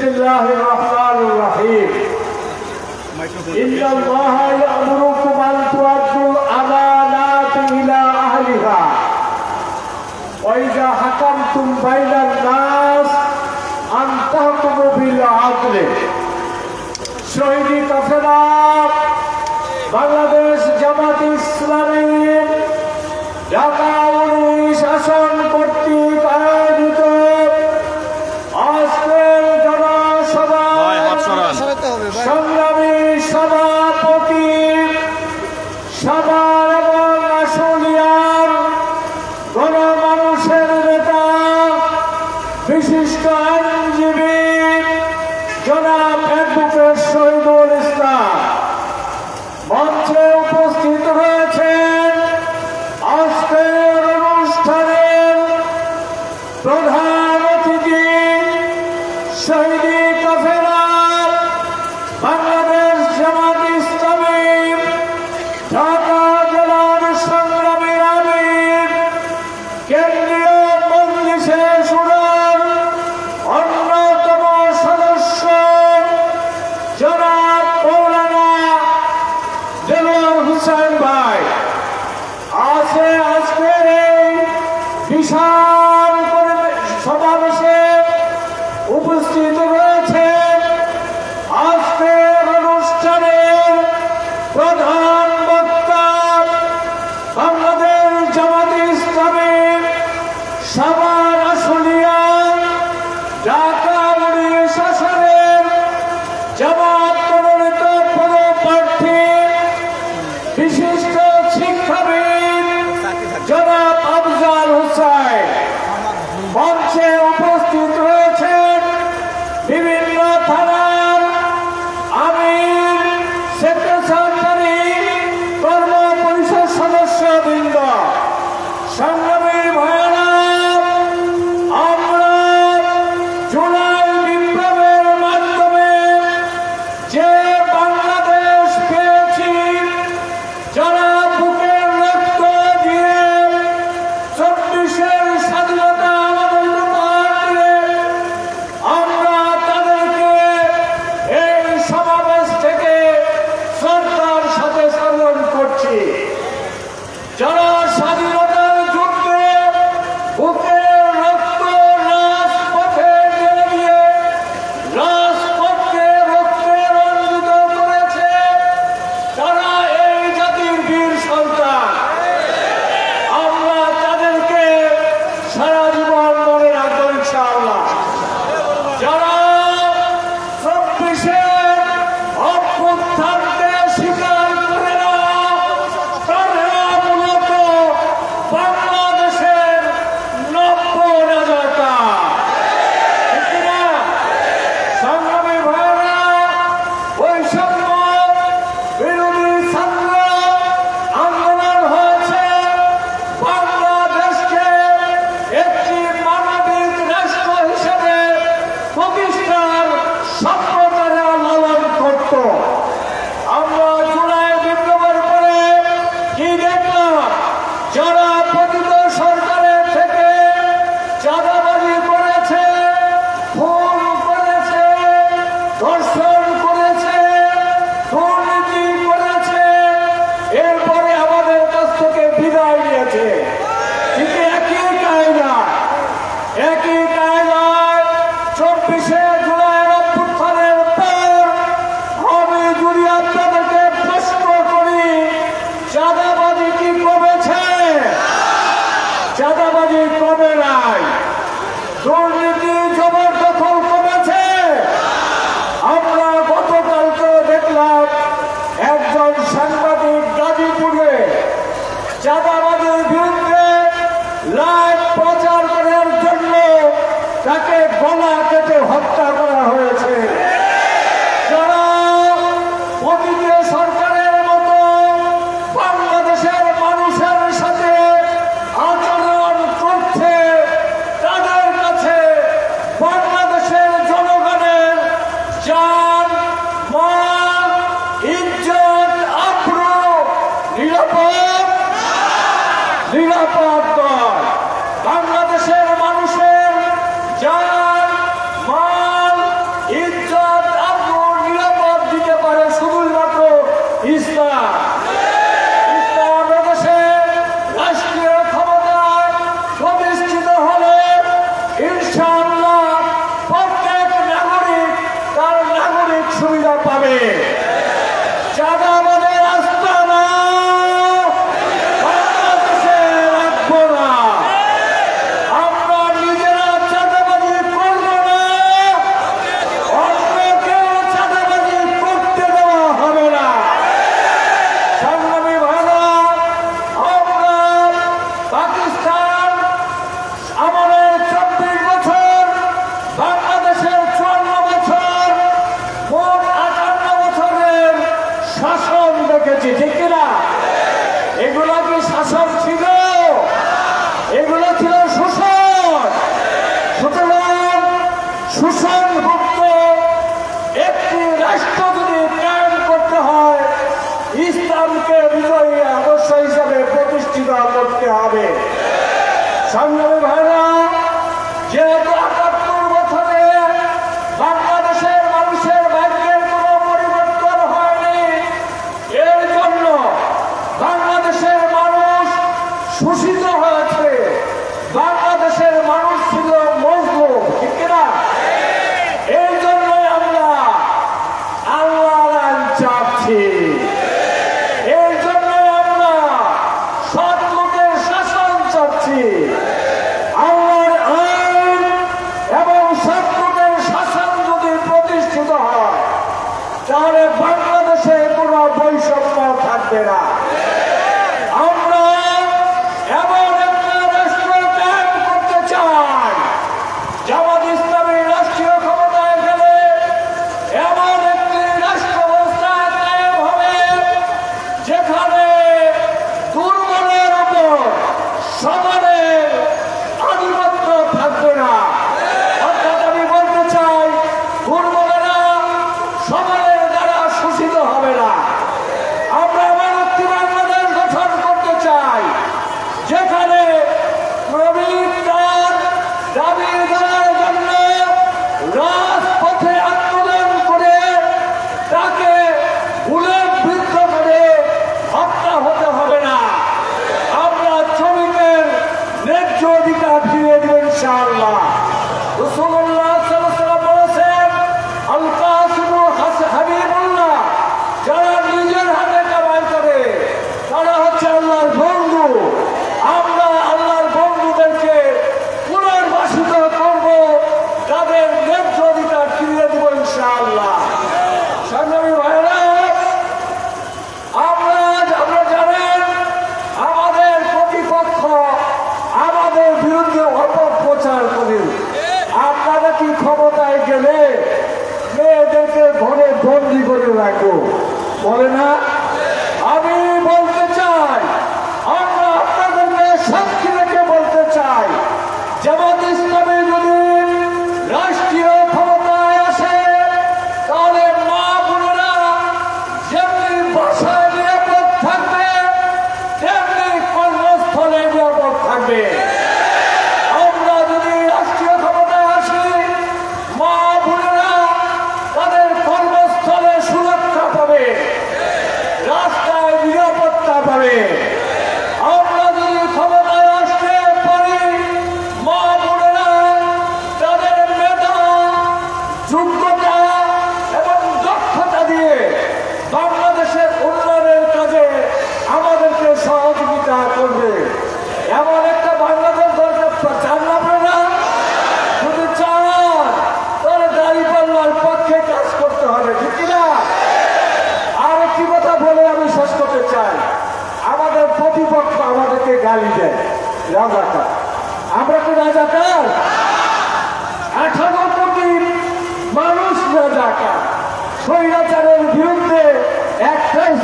بسم الله الرحمن الرحيم. إن الله জনাব অ্যাডভোকেট শহীদুল ইসলাম, মঞ্চে উপস্থিত হয়েছেন আজকের অনুষ্ঠানের প্রধান অতিথি শহীদী কাফেরার বাংলাদেশ জামাত ইসলামী, ঢাকা জেলার সংগ্রামী আমির কেন্দ্র সন Charlie.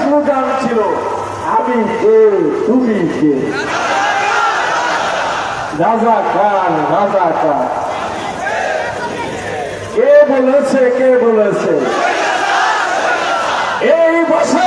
স্লোগান ছিল। আমি কে তুমি কে রাজা খান রাজা খান। কে বলেছে কে বলেছে? এই বছর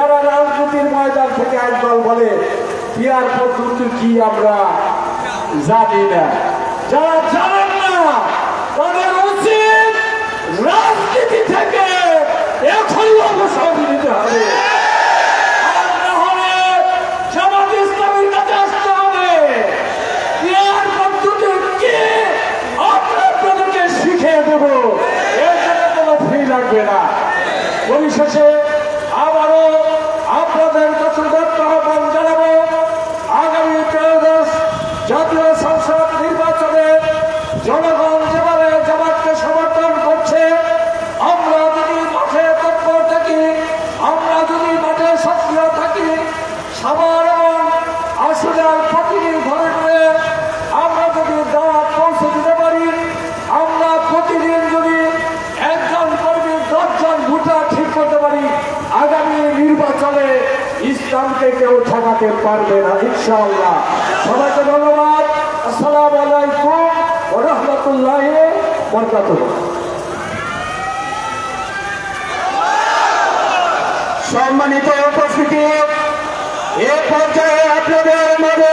যারা রাজনীতির ময়দান থেকে একদল বলে পিয়ার পদ্ধতি কি আমরা জানি না? যারা ইসলামকে কেউ ঠকাতে পারবে না, ইনশাআল্লাহ। সবাইকে ধন্যবাদ। আসসালাম আলাইকুম রহমতুল্লাহ রাহমাতুল্লাহি সম্মানিত উপস্থিতি, এ পর্যায়ে আপনাদের মাঝে